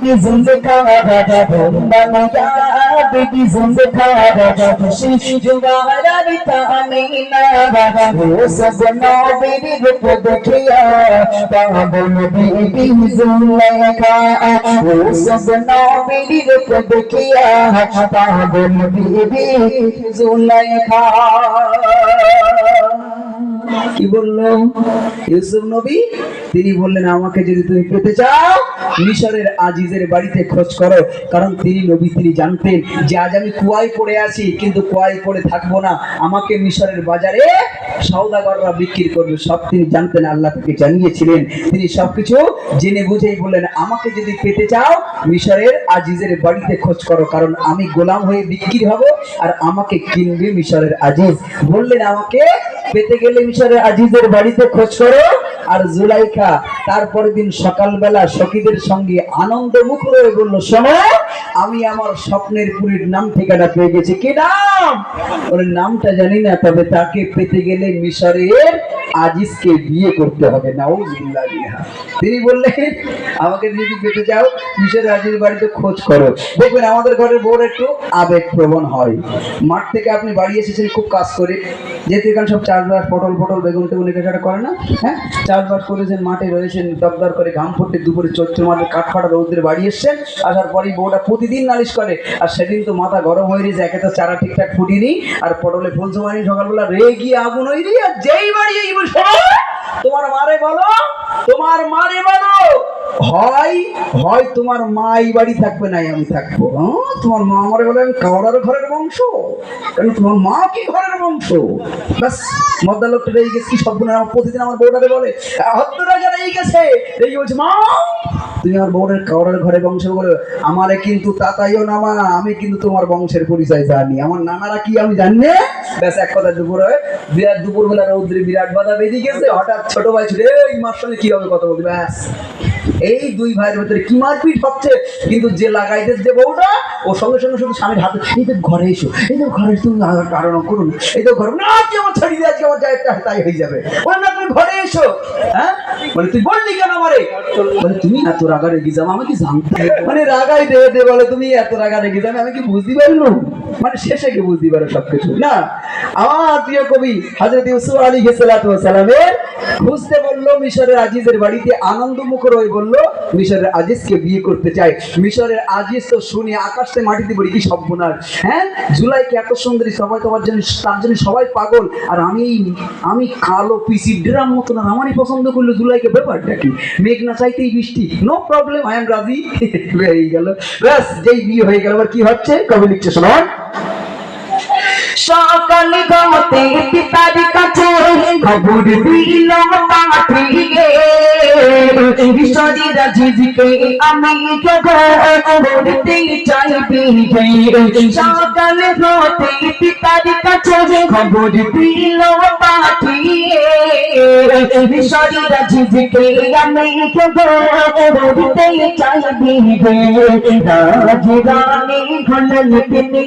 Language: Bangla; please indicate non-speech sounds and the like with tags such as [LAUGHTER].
Bibi zindikara bana ya bibi zindikara खुशी जुगारा तामीना वो सजना मेरी रूप देखिया पावन बीबी जुलेखा वो सजना मेरी रूप देखिया पावन बीबी जुलेखा কি বললো ইউসুফ নবী তিনি বললেন, আমাকে যদি তুমি পেতে চাও, মিশরের আজিজের বাড়িতে খোঁজ করো। কারণ তিনি নবী, তিনি জানতেন যে আজ আমি কুয়ায় পড়ে আছি, কিন্তু কুয়ায় পড়ে থাকব না। আমাকে মিশরের বাজারে সৌদাগররা বিক্রি করবে। সব তিনি জানতেন, আল্লাহ থেকে জানিয়েছিলেন। তিনি সবকিছু জেনে বুঝেই বললেন, আমাকে যদি পেতে চাও, মিশরের আজিজের বাড়িতে খোঁজ করো, কারণ আমি গোলাম হয়ে বিক্রি হব আর আমাকে কিনবে মিশরের আজিজ। বললেন, আমাকে পেতে গেলে মিশরের আজিজের বাড়িতে খোঁজ করো আর জুলাইখা তারপর দিন সকালবেলা সখীদের সঙ্গে আনন্দ মুখ হয়ে বলল, শোনো, আমি আমার স্বপ্নের পুরীর নাম ঠিকানা পেয়ে গেছি। কি নাম? ওর নামটা জানি না, তবে তাকে পেতে গেলে মিশরের আজিজকে বিয়ে করতে হবে নাউজুবিল্লাহ বিহা। তিনি বললেন, আমাকে যদি পেতে চাও বাড়িতে খোঁজ করো? দেখবেন আমাদের ঘরের একটু আবেগ প্রবণ হয়। মাঠ থেকে আপনি বাড়ি এসেছেন, খুব কাজ করে। যেহেতু এখানে সব চাষবাস, পটল পটল, বেগুন, টেগুন করে না হ্যাঁ? চাষবাস করেছেন, মাঠে রয়েছেন দরদর করে ঘাম ফুটে দুপুরে চৈত্র মাঠে কাঠ ফাটা রৌদ্রে বাড়ি এসছেন। আসার পরেই বউটা প্রতিদিন নালিশ করে, আর সেদিন তো মাথা গরম হয়ে গেছে একে তো চারা ঠিকঠাক ফুটিনি, আর পটলে ফুল জমানি সকালবেলা রেগি আগুন হয়ে আর যেই বাড়ি এই তোমার মারে বলো তোমার মারে বলো। হয় হয় তোমার মা এই বাড়ি থাকবে নাই আমি থাকব। হ্যাঁ? তোমার মা আমারে বলে, আমি কাওড়ার ঘরের বংশ। কেন, তোমার মা কি ঘরের বংশ? মদ্দা লোকটা আমার প্রতিদিন আমার বউটাকে বলে গেছে। রেগে বলছে, মা, তুমি আমার কাওড়ার ঘরে বংশ বলে আমারে কিন্তু তাতাইও না, মা, আমি কিন্তু তোমার বংশের পরিচয় জানি। আমার নানারা কি আমি জানি ব্যাস, এক কথা দুপুর হয়। বিরাট দুপুর বেলা রৌদ্রে বিরাট বাধা বেরিয়ে গেছে। হঠাৎ ছোট ভাই ছুটে, এই মার সঙ্গে কি হবে কথা বলতে ব্যাস। এই দুই ভাইয়ের ভেতরে কি মারপিট হচ্ছে? কিন্তু যে লাগাইতে যে বউটা, ও সঙ্গে সঙ্গে শুধু স্বামীর হাতে এই তো ঘরে এসো, এই তো ঘরে তুমি কারণ করুন, এই তো ঘরে না, আজকে আমার ছাড়ি দিয়ে আজকে আমার যায় তাই হয়ে যাবে। না, তুমি ঘরে এসো। হ্যাঁ? বলে, তুই বললি কেন আমারে? বলে, তুমি এত রাগা রেগে যাব আমি কি জানতে মানে রাগাই দে দে, বলে, তুমি এত রাগা রেগে যাবে আমি কি বুঝতে পারল মানে শেষে কি বুঝতে পারো সবকিছু? না, আমার প্রিয় কবি হাজরত ইউসুফ আলী সালামের খুঁজতে বলল মিশরের আজিজের বাড়িতে আনন্দ মুখর হয়ে বলল, মিশরের আজিজকে বিয়ে করতে চাই। মিশরের আজিজ তো শুনে আকাশে মাটিতে পড়ি, কি সর্বনাশ। হ্যাঁ? জুলাইকে এত সুন্দরী, সবাই তোমার জন্য তার জন্য সবাই পাগল। আর আমি আমি কালো পিসি ড্রাম মতো না আমারই পছন্দ করল জুলাইকে, ব্যাপারটা কি? মেঘ না চাইতেই বৃষ্টি নো প্রবলেম আই এম রাজি। [LAUGHS] হয়ে গেল। ব্যাস, যেই বিয়ে হয়ে গেল আবার কি হচ্ছে? কবে লিখছে শোনান সকাল গমতে পিতার কাছে খবর দিল পাঠিয়ে ঈশ্বরী রাজিজকে আমি করতে চাইবি সকাল হতে পিতার কাছে খবর দিল পাঠিয়ে ঈশ্বরী রাজিজকে আমি করতে চাইবি রাজ রানী হলেন তিনি